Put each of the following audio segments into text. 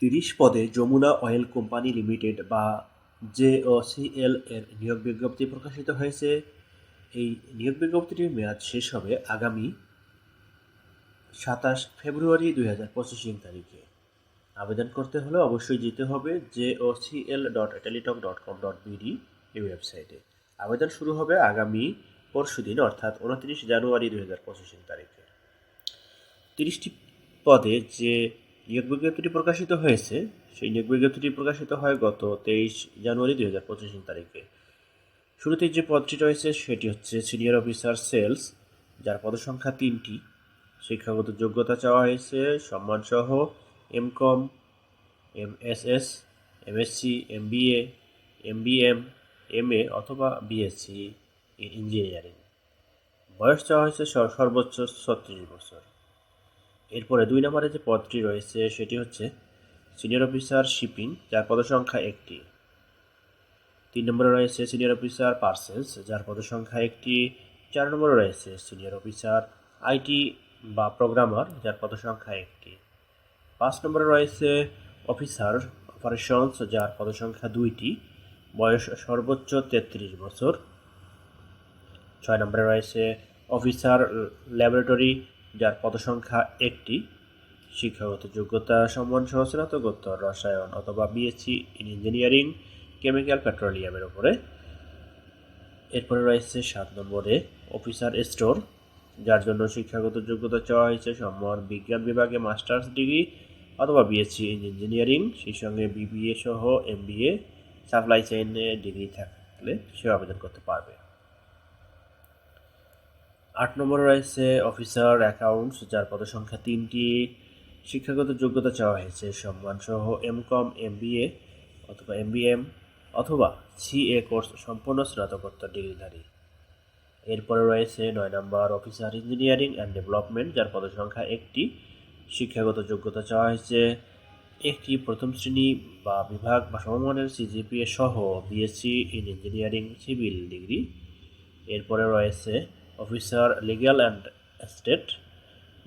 তিরিশ পদে Jamuna oil company limited বা জেওসিএল এর নিয়োগ বিজ্ঞপ্তি প্রকাশিত হয়েছে। এই নিয়োগ বিজ্ঞপ্তিটির মেয়াদ শেষ হবে আগামী সাতাশ ফেব্রুয়ারি দুই হাজার পঁচিশ তারিখে। আবেদন করতে হলে অবশ্যই যেতে হবে JOCL dot Teletalk dot com dot BD এই ওয়েবসাইটে। আবেদন শুরু হবে আগামী পরশু দিন, অর্থাৎ উনত্রিশ জানুয়ারি দুই হাজার পঁচিশ তারিখে। তিরিশটি পদে যে নিয়োগ বিজ্ঞপ্তিটি প্রকাশিত হয়েছে। সেই নিয়োগ বিজ্ঞপ্তিটি প্রকাশিত হয় গত তেইশ জানুয়ারি দুই হাজার পঁচিশ তারিখে। শুরুতে যে পদটি রয়েছে সেটি হচ্ছে সিনিয়র অফিসার সেলস, যার পদসংখ্যা তিনটি। শিক্ষাগত যোগ্যতা চাওয়া হয়েছে, সম্মানসহ, M Com, M S S MSc M B A, M B M M A অথবা বিএসসি ইঞ্জিনিয়ারিং। বয়স চাওয়া হয়েছে স- সর্বোচ্চ ছত্রিশ বছর। এরপরে দুই নম্বরে যে পদটি রয়েছে, সেটি হচ্ছে সিনিয়র অফিসার শিপিং যার পদসংখ্যা একটি। তিন নম্বরে রয়েছে সিনিয়র অফিসার পার্সেলস, যার পদসংখ্যা একটি। চার নম্বরে রয়েছে সিনিয়র অফিসার আইটি বা প্রোগ্রামার, যার পদসংখ্যা একটি। পাঁচ নম্বরে রয়েছে অফিসার অপারেশনস, যার পদসংখ্যা দুইটি। বয়স সর্বোচ্চ তেত্রিশ বছর। ছয় নম্বরে রয়েছে অফিসার ল্যাবরেটরি যার পদসংখ্যা একটি, শিক্ষাগত যোগ্যতা সম্মান সহ রসায়ন অথবা বিএসসি ইন ইঞ্জিনিয়ারিং কেমিক্যাল পেট্রোলিয়ামের উপরে। এরপরে রয়েছে সাত নম্বরে অফিসার স্টোর যার জন্য শিক্ষাগত যোগ্যতা চাওয়া হয়েছে সম্মান বিজ্ঞান বিভাগে মাস্টার্স ডিগ্রি অথবা বিএসসি ইন ইঞ্জিনিয়ারিং সেই সঙ্গে বিবিএ সহ এমবিএ সাপ্লাই চেইনে ডিগ্রি থাকলে সে আবেদন করতে পারবে। আট নম্বরে রয়েছে অফিসার অ্যাকাউন্টস যার পদসংখ্যা তিনটি। শিক্ষাগত যোগ্যতা চাওয়া হয়েছে। সম্মানসহ এম কম এম বিএ অথবা এম বিএম অথবা সিএ কোর্স সম্পূর্ণ স্নাতকোত্তর ডিগ্রিধারী। এরপরে রয়েছে নয় number officer engineering and development যার পদসংখ্যা একটি। শিক্ষাগত যোগ্যতা চাওয়া হয়েছে একটি প্রথম শ্রেণি বা বিভাগ বা সমমানের সিজিপিএ সহ BSc in engineering civil degree এরপরে রয়েছে অফিসার লিগ্যাল অ্যান্ড স্টেট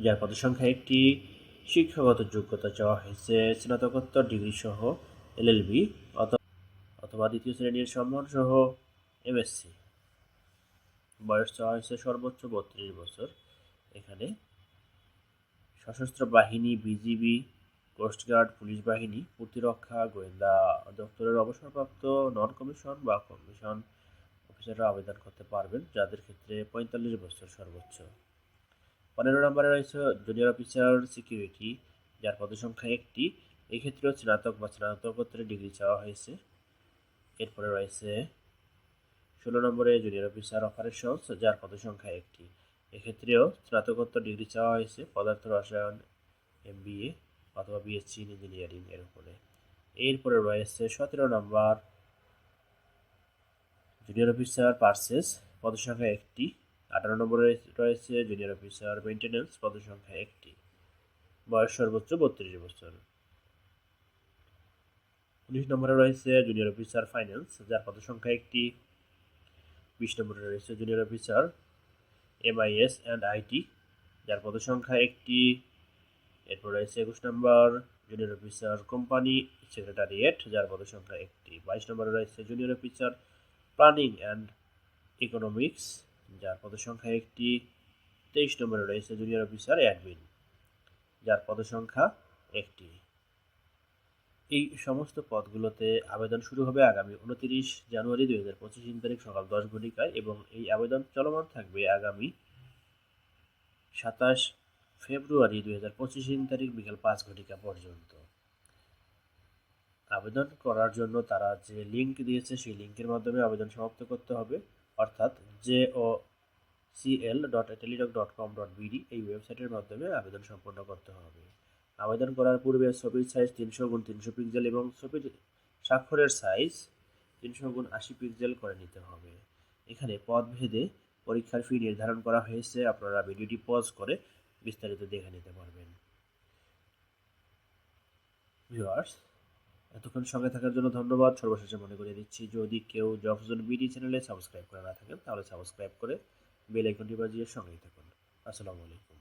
যার পদসংখ্যা একটি শিক্ষাগত যোগ্যতা চাওয়া হয়েছে, স্নাতকোত্তর ডিগ্রি সহ এলএলবি অথবা দ্বিতীয় শ্রেণির সম্মান সহ এমএসসি বয়স চাওয়া হয়েছে সর্বোচ্চ বত্রিশ বছর। এখানে সশস্ত্র বাহিনী, বিজিবি কোস্টগার্ড পুলিশ বাহিনী, প্রতিরক্ষা, গোয়েন্দা, দপ্তরের অবসরপ্রাপ্ত নন কমিশন বা কমিশন অফিসাররা আবেদন করতে পারবেন, যাদের ক্ষেত্রে পঁয়তাল্লিশ বছর সর্বোচ্চ। পনেরো নম্বরে রয়েছে জুনিয়র অফিসার সিকিউরিটি যার পদসংখ্যা একটি। এক্ষেত্রেও স্নাতক বা স্নাতকোত্তরের ডিগ্রি চাওয়া হয়েছে। এরপরে রয়েছে ষোলো নম্বরে জুনিয়র অফিসার অপারেশনস যার পদসংখ্যা একটি। এক্ষেত্রেও স্নাতকোত্তর ডিগ্রি চাওয়া হয়েছে, পদার্থ রসায়ন এমবিএ অথবা বিএসসি ইঞ্জিনিয়ারিং এর উপরে। এরপরে রয়েছে সতেরো নম্বর জুনিয়র অফিসার পার্সেস পদসংখ্যা একটি। আঠারো নম্বরে রয়েছে জুনিয়র অফিসার মেনটেন্যান্স পদসংখ্যা একটি। বয়স সর্বোচ্চ বত্রিশ বছর। উনিশ নম্বরে রয়েছে জুনিয়র অফিসার ফাইন্যান্স যার পদসংখ্যা একটি। বিশ নম্বরে রয়েছে junior officer MIS and IT যার পদসংখ্যা একটি। এরপর রয়েছে একুশ number junior officer company secretariat যার পদসংখ্যা একটি। বাইশ নম্বরে রয়েছে junior officer planning and economics, যার পদসংখ্যা একটি তেইশ নম্বরে রয়েছে জুনিয়র অফিসার অ্যাডমিন, যার পদসংখ্যা একটি। এই সমস্ত পদগুলোতে আবেদন শুরু হবে আগামী উনতিরিশ জানুয়ারি দুই হাজার পঁচিশ তারিখ সকাল দশ ঘটিকায় এবং এই আবেদন চলমান থাকবে আগামী সাতাশ ফেব্রুয়ারি দুই হাজার পঁচিশ তারিখ বিকাল পাঁচ ঘটিকা পর্যন্ত। আবেদন করার জন্য তারা যে লিঙ্ক দিয়েছে, সেই লিঙ্কের মাধ্যমে আবেদন সমাপ্ত করতে হবে। অর্থাৎ J O CL dot Teletalk dot com dot BD এই ওয়েবসাইটের মাধ্যমে আবেদন সম্পন্ন করতে হবে। আবেদন করার পূর্বে ছবির সাইজ তিনশো গুণ তিনশো পিক্সেল এবং ছবির স্বাক্ষরের সাইজ তিনশো গুণ আশি পিক্সেল করে নিতে হবে। এখানে পদভেদে পরীক্ষার ফি নির্ধারণ করা হয়েছে। আপনারা ভিডিওটি পজ করে বিস্তারিত দেখে নিতে পারবেন। ভিউয়ার্স এতক্ষণ সঙ্গে থাকার জন্য ধন্যবাদ। সর্বশেষে মনে করে দিচ্ছি, যদি কেউ জবজন বিডি চ্যানেলে সাবস্ক্রাইব করে না থাকেন, তাহলে সাবস্ক্রাইব করে বেল আইকনটি বাজিয়ে সঙ্গেই থাকুন। আসসালামু আলাইকুম।